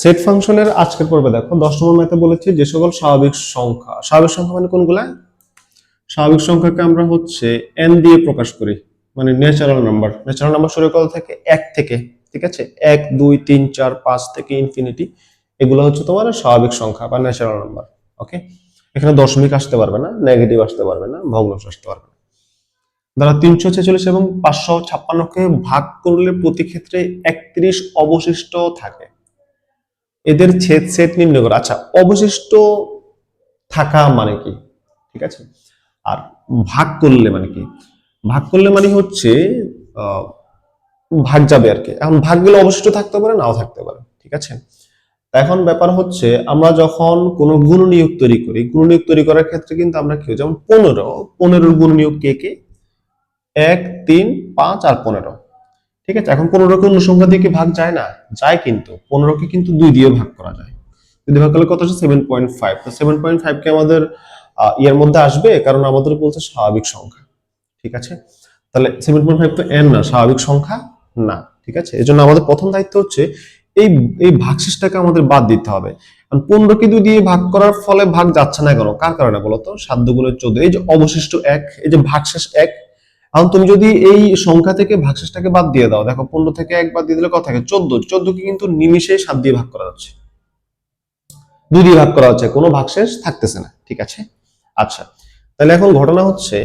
Set ফাংশনের আজকের পর্বে দেখো, দশ নম্বর ম্যাথে বলেছি যে সকল স্বাভাবিক সংখ্যা স্বাভাবিক সংখ্যা মানে কোনগুলা? স্বাভাবিক সংখ্যাকে আমরা হচ্ছে এন দিয়ে প্রকাশ করি মানে ন্যাচারাল নাম্বার ন্যাচারাল নাম্বার শুরু করা থাকে? এক থেকে, ঠিক আছে? এক, দুই, তিন, চার, পাঁচ থেকে ইনফিনিটি এগুলো হচ্ছে তোমার স্বাভাবিক সংখ্যা বা ন্যাচারাল নাম্বার ওকে এখানে দশমিক আসতে পারবে না নেগেটিভ আসতে পারবে না, ভগ্নাংশ আসতে পারবে না। দ্বারা তিনশো ছেচল্লিশ এবং পাঁচশো ছাপ্পান্নকে ভাগ করলে প্রতি ক্ষেত্রে একত্রিশ অবশিষ্ট থাকে। এদের ছেদ সেট নির্ণয় করা। আচ্ছা অবশিষ্ট থাকা মানে কি? ঠিক আছে? আর ভাগ করলে মানে কি? ভাগ করলে মানে হচ্ছে ভাগ যাবে আর কি। এখন ভাগ গেলে অবশিষ্ট থাকতে পারে নাও থাকতে পারে। ঠিক আছে? এখন ব্যাপার হচ্ছে আমরা যখন কোনো গুণ নিয়োগ তৈরি করি গুণ নিয়োগ তৈরি করার ক্ষেত্রে কিন্তু আমরা কি হয়, যেমন পনেরো পনেরোর গুণ নিয়োগ কে কে? এক তিন পাঁচ আর পনেরো। ঠিক আছে? এখন পনেরোকে অন্য সংখ্যা দিয়ে কি ভাগ যায় না? যায় কিন্তু। পনেরোকে কিন্তু দুই দিয়ে ভাগ করা যায়। দুই ভাগ করলে কত হচ্ছে সেভেন পয়েন্ট ফাইভ তো সেভেন পয়েন্ট ফাইভ কে আমাদের ইয়ের মধ্যে আসবে কারণ আমাদের বলছে স্বাভাবিক সংখ্যা। ঠিক আছে? তাহলে সেভেন পয়েন্ট ফাইভ তো এন না, স্বাভাবিক সংখ্যা না। ঠিক আছে? এই জন্য আমাদের প্রথম দায়িত্ব হচ্ছে এই এই ভাগশেষটাকে আমাদের বাদ দিতে হবে। কারণ পনেরোকে দুই দিয়ে ভাগ করার ফলে ভাগ যাচ্ছে না কেন? কার কারণে বলতো? সাধ্যগুলো চোদ্দ। এই যে অবশিষ্ট এক, এই যে ভাগশেষ এক এখন তুমি যদি এই সংখ্যা থেকে ভাগশেষটাকে বাদ দিয়ে দাও, দেখো পনেরো থেকে এক বাদ দিয়ে দিলে কত থাকে? চোদ্দ। চোদ্দকে কিন্তু নিমিষে সাত দিয়ে ভাগ করা যাচ্ছে। দুই দিয়ে ভাগ করা হচ্ছে, কোনো ভাগশেষ থাকতেছে না, ঠিক আছে? আচ্ছা তাহলে এখন ঘটনা হচ্ছে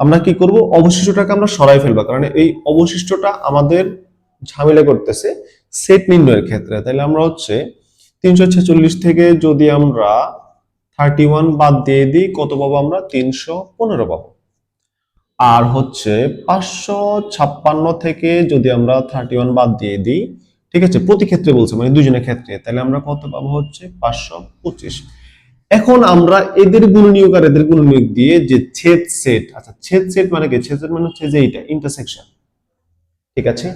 আমরা কি করব? অবশিষ্টটাকে আমরা সরাই ফেলব, কারণ এই অবশিষ্টটা আমাদের ঝামেলা করতেছে সেট নির্ণয়ের ক্ষেত্রে। তাহলে আমরা হচ্ছে তিনশো ছেচল্লিশ থেকে যদি আমরা থার্টি ওয়ান বাদ দিয়ে দিই, কত পাবো আমরা? তিনশো পনেরো পাবো। আর হচ্ছে পাঁচশো ছাপ্পান্ন থেকে যদি আমরা থার্টি ওয়ান বাদ দিয়ে দিই, ঠিক আছে? প্রতি ক্ষেত্রে বলছে মানে দুজনের ক্ষেত্রে। তাহলে আমরা কত পাবো হচ্ছে? পাঁচশো পঁচিশ। এখন আমরা এদের গুণনীয়ক আর এদের গুণনীয়ক দিয়ে যে ছেদ সেট আচ্ছা ছেদ সেট মানে কি? ছেদ সেট মানে হচ্ছে যে এইটা ইন্টারসেকশন ঠিক আছে?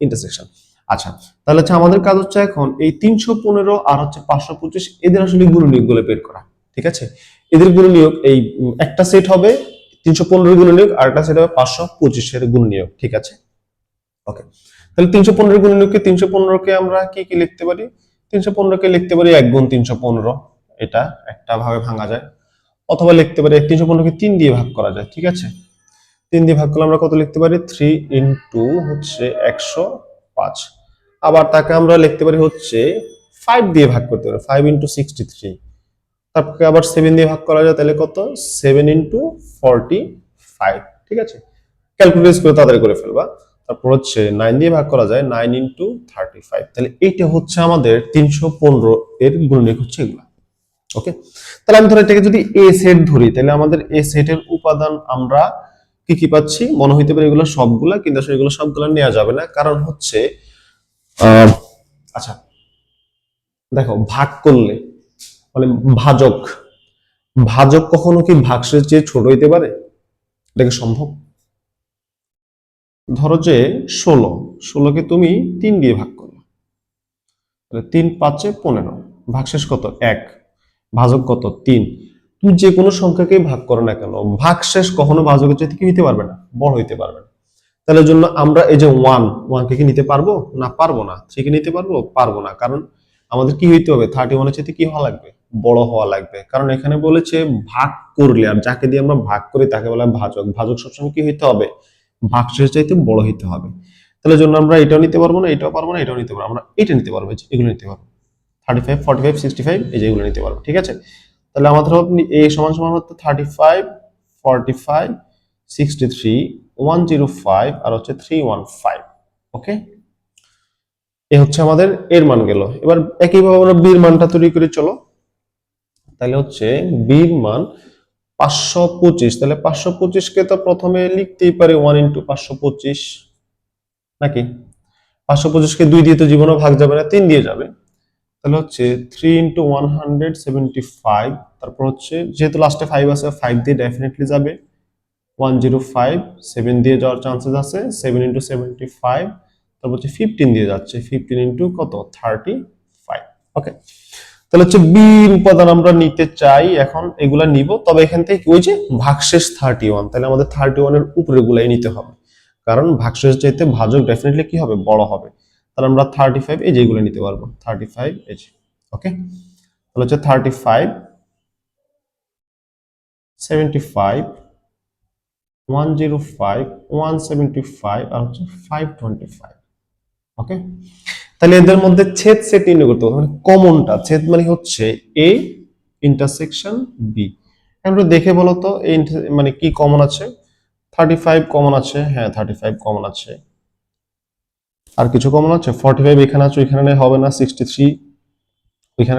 ইন্টারসেকশন আচ্ছা তাহলে হচ্ছে আমাদের কাজ হচ্ছে এখন এই তিনশো পনেরো আর হচ্ছে পাঁচশো পঁচিশ, এদের আসলে গুণনীয়কগুলো বের করা। ঠিক আছে? এদের গুণনীয়ক এই একটা সেট হবে তিনশো পনেরো গুণনীয়ক আর একটা সেট হবে পাঁচশো পঁচিশের গুণনীয়ক ঠিক আছে? ওকে তাহলে তিনশো পনেরো গুণনীয়ককে তিনশো পনেরোকে আমরা কি কি লিখতে পারি? তিনশো পনেরোকে লিখতে পারি এক গুণ তিনশো পনেরো, এটা একটা ভাবে ভাঙা যায়। অথবা লিখতে পারি তিনশো পনেরোকে তিন দিয়ে ভাগ করা যায়, ঠিক আছে? তিন দিয়ে ভাগ করলে আমরা কত লিখতে পারি? থ্রি ইন্টু হচ্ছে একশো পাঁচ। আবার তাকে আমরা লিখতে পারি হচ্ছে ফাইভ দিয়ে ভাগ করতে পারি, ফাইভ ইন্টু সিক্সটি থ্রি। তারপরে আবার সেভেন দিয়ে ভাগ করা যায়, তাহলে কত? সেভেন ইন্টু ফর্টি ফাইভ ঠিক আছে? ক্যালকুলেট করে তাড়াতাড়ি করে ফেলবা। তারপর হচ্ছে নাইন দিয়ে ভাগ করা যায় নাইন ইন্টু থার্টি ফাইভ তাহলে এইটা হচ্ছে আমাদের তিনশো পনেরো এর গুণনীয়ক হচ্ছে এগুলা ওকে তাহলে আমি ধরো এটাকে যদি এ সেট ধরি, তাহলে আমাদের এ সেটের উপাদান আমরা কি কি পাচ্ছি? মনে হইতে পারে এগুলো সবগুলা, কিন্তু আসলে এগুলো সবগুলা নেওয়া যাবে না, কারণ হচ্ছে আচ্ছা দেখো, ভাগ করলে মানে ভাজক। ভাজক কখনো কি ভাগশেষ চেয়ে ছোট হইতে পারে? এটা কি সম্ভব? ধরো যে ষোলো। ষোলোকে তুমি তিন দিয়ে ভাগ করো। তাহলে তিন পাঁচে পনেরো। ভাগশেষ কত? এক। ভাজক কত? তিন। তুমি যে কোনো সংখ্যাকে ভাগ করো না কেন, ভাগশেষ কখনো ভাজকের চাইতে কি হইতে পারবে না? বড় হইতে পারবে না। তাহলে জন্য আমরা এই যে ওয়ান, ওয়ানকে কি নিতে পারব? না পারব না। থ্রিকে নিতে পারব? পারব না। কারণ আমাদের কি হইতে হবে? থার্টি ওয়ানের চেয়ে কি হওয়া লাগবে? বড় হওয়া লাগবে। কারণ এখানে বলেছে ভাগ করলে, আর যাকে দিয়ে আমরা ভাগ করি তাকে বলা ভাজক। ভাজক সবসময় কি হইতে হবে? ভাগশেষ চাইতে বড় হইতে হবে। তাহলে জন্য আমরা এটাও নিতে পারব না, এটাও পারব না, এটাও নিতে পারব আমরা এটা নিতে পারব এগুলো নিতে পারব। Thirty five forty five sixty five এই যে এগুলো নিতে পারব, ঠিক আছে? তাহলে আমাদের এ সমান সমান হচ্ছে thirty five forty five sixty three one zero five আর হচ্ছে থ্রি ওয়ান ফাইভ ওকে এ হচ্ছে আমাদের এর মান গেল। এবার একইভাবে আমরা বীর মানটা তৈরি করে চলো। তাহলে হচ্ছে বীর মান পাঁচশো পঁচিশ। তাহলে পাঁচশো পঁচিশকে তো প্রথমে লিখতেই পারি ওয়ান ইন্টু পাঁচশো পঁচিশ, নাকি? পাঁচশো পঁচিশকে দুই দিয়ে তো জীবনে ভাগ যাবে না, তিন দিয়ে যাবে। তাহলে হচ্ছে three into one hundred seventy five তারপর হচ্ছে যেহেতু লাস্টে ফাইভ আছে ফাইভ দিয়ে ডেফিনেটলি যাবে। ওয়ান জিরো ফাইভ সেভেন দিয়ে যাওয়ার চান্সেস আছে সেভেন ইন্টু সেভেন্টি ফাইভ তারপর হচ্ছে ফিফটিন দিয়ে যাচ্ছে। ফিফটিন ইন্টু কত? থার্টি ফাইভ ওকে তাহলে হচ্ছে বীর উপাদান আমরা নিতে চাই, এখন এগুলা নিব। তবে এখান থেকে ওই যে ভাগশেষ থার্টি ওয়ান তাহলে আমাদের থার্টি ওয়ানের উপরে গুলাই নিতে হবে। কারণ ভাগশেষ চাইতে ভাজক ডেফিনেটলি কি হবে? বড় হবে। তাহলে আমরা থার্টি ফাইভ এই যেগুলো নিতে পারব। থার্টি ফাইভ এই ওকে তাহলে হচ্ছে thirty five seventy five one zero five one seventy five আর হচ্ছে ফাইভ টোয়েন্টি ফাইভ ওকে তাহলে এদের মধ্যে ছেদ সেট নির্ণয় করতে হবে। মানে কমনটা ছেদ মানে হচ্ছে এ ইন্টারসেকশন বি আমরা দেখে বলো তো এই মানে কি কমন আছে? থার্টি ফাইভ কমন আছে হ্যাঁ থার্টি ফাইভ কমন আছে। আর কিছু কমন আছে? ফর্টি ফাইভ এখানে আছে, ওইখানে নাই, হবে না। সিক্সটি থ্রি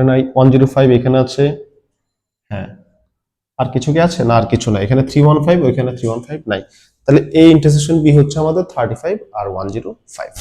নাই ওয়ান জিরো ফাইভ এখানে আছে হ্যাঁ। আর কিছু কি আছে? না, আর কিছু নাই। এখানে থ্রি ওয়ান ফাইভ ওইখানে থ্রি ওয়ান ফাইভ নাই। তাহলে এই ইন্টারসেকশন বি হচ্ছে আমাদের থার্টি ফাইভ আর ওয়ান জিরো ফাইভ